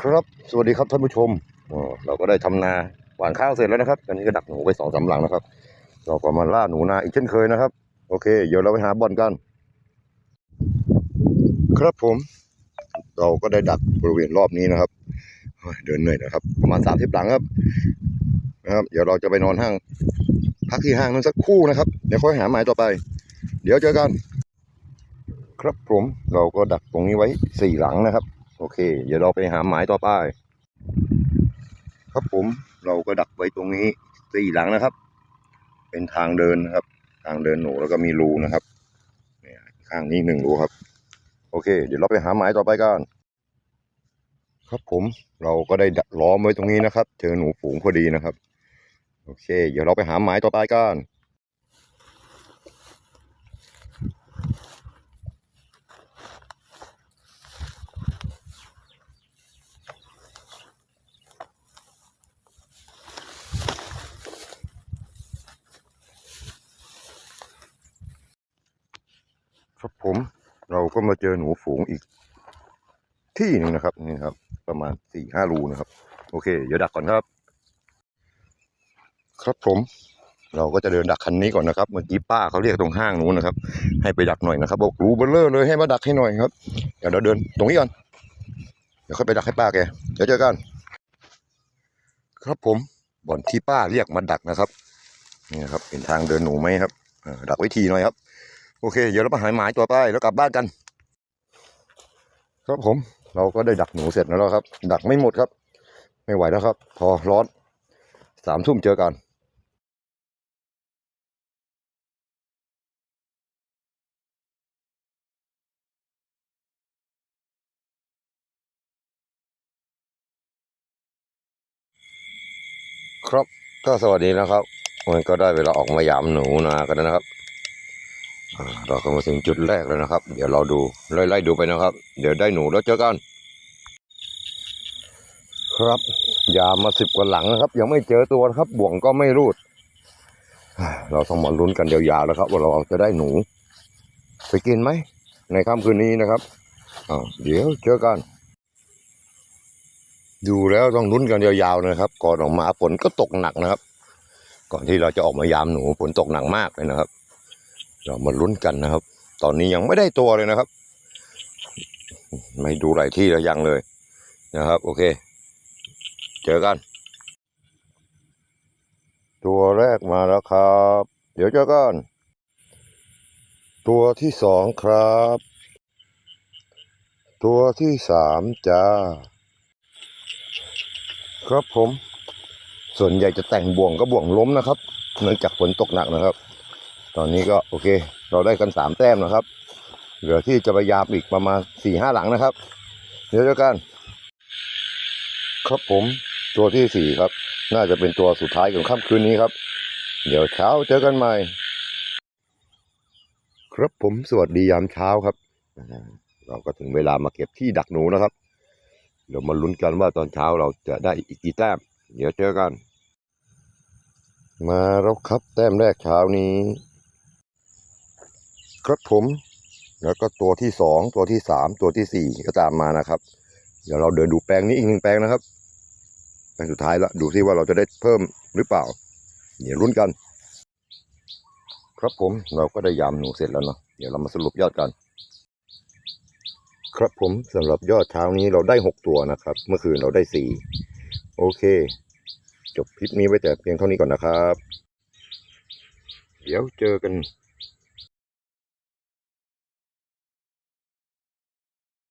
ครับสวัสดีครับท่านผู้ชมเราก็ได้ทำนาหว่านข้าวเสร็จแล้วนะครับตอนนี้ก็ดักหนูไปสองสามหลังนะครับ เราก็มาล่าหนูนาอีกเช่นเคยนะครับ โอเค เดี๋ยวเราไปหาบอลกัน ครับผม เราก็ได้ดักบริเวณรอบนี้นะครับเดินเหนื่อยนะครับ ประมาณสามสิบหลังครับนะครับ เดี๋ยวเราจะไปนอนห้าง พักที่ห้างนั้นสักคู่นะครับ เดี๋ยวค่อยหาหมายต่อไป เดี๋ยวเจอกัน ครับผมเราก็ดักตรงนี้ไว้สี่หลังนะครับ เค เดี๋ยวเราไปหาหมายต่อไป ครับผมเราก็ดักไว้ตรงนี้สี่หลังนะครับ เป็นทางเดินนะครับ ทางเดินหนูแล้วก็มีรูนะครับเนี่ยข้างนี้หนึ่งรูครับ โอเค เดี๋ยวเราไปหาหมายต่อไปกันครับผมเราก็ได้ล้อมไว้ตรงนี้นะครับ เจอหนูฝูงพอดีนะครับ โอเค เดี๋ยวเราไปหาหมายต่อไปกัน ครับผมเราก็มาเจอหนูฝูงอีก ที่หนึ่งนะครับนี่ครับ ประมาณสี่ห้ารูนะครับ โอเค เดี๋ยวดักก่อนครับ ครับผม เราก็จะเดินดักคันนี้ก่อนนะครับเมื่อกี้ป้าเขาเรียกตรงห้างนู้นนะครับ ให้ไปดักหน่อยนะครับ บอกรูเบลเลอร์เลยให้มาดักให้หน่อยครับเดี๋ยวเราเดินตรงนี้ก่อนเดี๋ยวค่อยไปดักให้ป้าแกเดี๋ยวเจอกัน ครับผมบ่อนที่ป้าเรียกมาดักนะครับนี่ครับ เป็นทางเดินหนูไหมครับดักไว้ทีหน่อยครับ โอเค เดี๋ยวเราไปหายหมายตัวไปแล้วกลับบ้านกัน ครับผมเราก็ได้ดักหนูเสร็จแล้วครับ ดักไม่หมดครับ ไม่ไหวแล้วครับ พอร้อนสามทุ่มเจอกันครับก็สวัสดีนะครับมันก็ได้เวลาออกมายามหนูนากันนะครับ เราก็มาถึงจุดแรกแล้วนะครับ เดี๋ยวเราดูไล่ๆดูไปนะครับ เดี๋ยวได้หนูแล้วเจอกัน ครับ ยามมาสิบกว่าหลังนะครับ ยังไม่เจอตัวนะครับ บ่วงก็ไม่รูด เราต้องมาลุ้นกันยาวๆแล้วครับ ว่าเราจะได้หนูไปกินไหม ในค่ำคืนนี้นะครับเดี๋ยวเจอกัน ดูแล้วต้องลุ้นกันยาวๆนะครับ ก่อนออกมาฝนก็ตกหนักนะครับ ก่อนที่เราจะออกมายามหนูฝนตกหนักมากเลยนะครับ เรามาลุ้นกันนะครับ ตอนนี้ยังไม่ได้ตัวเลยนะครับ ไม่ดูหลายที่แล้วยังเลยนะครับ โอเค เจอกัน ตัวแรกมาแล้วครับ เดี๋ยวเจอกัน ตัวที่สองครับ ตัวที่สามจ้า ครับผม ส่วนใหญ่จะแต่งบ่วงก็บ่วงล้มนะครับ เนื่องจากฝนตกหนักนะครับ ตอนนี้ก็โอเค เราได้กันสามแต้มนะครับ เหลือที่จะพยายามอีกประมาณสี่ห้าหลังนะครับ เดี๋ยวเจอกัน ครับผมตัวที่สี่ครับ น่าจะเป็นตัวสุดท้ายของค่ำคืนนี้ครับ เดี๋ยวเช้าเจอกันใหม่ ครับผมสวัสดียามเช้าครับ เราก็ถึงเวลามาเก็บที่ดักหนูนะครับ เดี๋ยวมาลุ้นกันว่าตอนเช้าเราจะได้อีกกี่แต้ม เดี๋ยวเจอกัน มาแล้วครับแต้มแรกเช้านี้ ครับผม แล้วก็ตัวที่สองตัวที่สามตัวที่สี่ก็ตามมานะครับ เดี๋ยวเราเดินดูแปลงนี้อีกหนึ่งแปลงนะครับแปลงสุดท้ายแล้วดูซิว่าเราจะได้เพิ่มหรือเปล่าเดี๋ยวลุ้นกัน ครับผมเราก็ได้ยามหนูเสร็จแล้วเนาะเดี๋ยวเรามาสรุปยอดกัน ครับผมสำหรับยอดเช้านี้เราได้หกตัวนะครับ เมื่อคืนเราได้สี่โอเค จบคลิปนี้ไว้แต่เพียงเท่านี้ก่อนนะครับ เดี๋ยวเจอกัน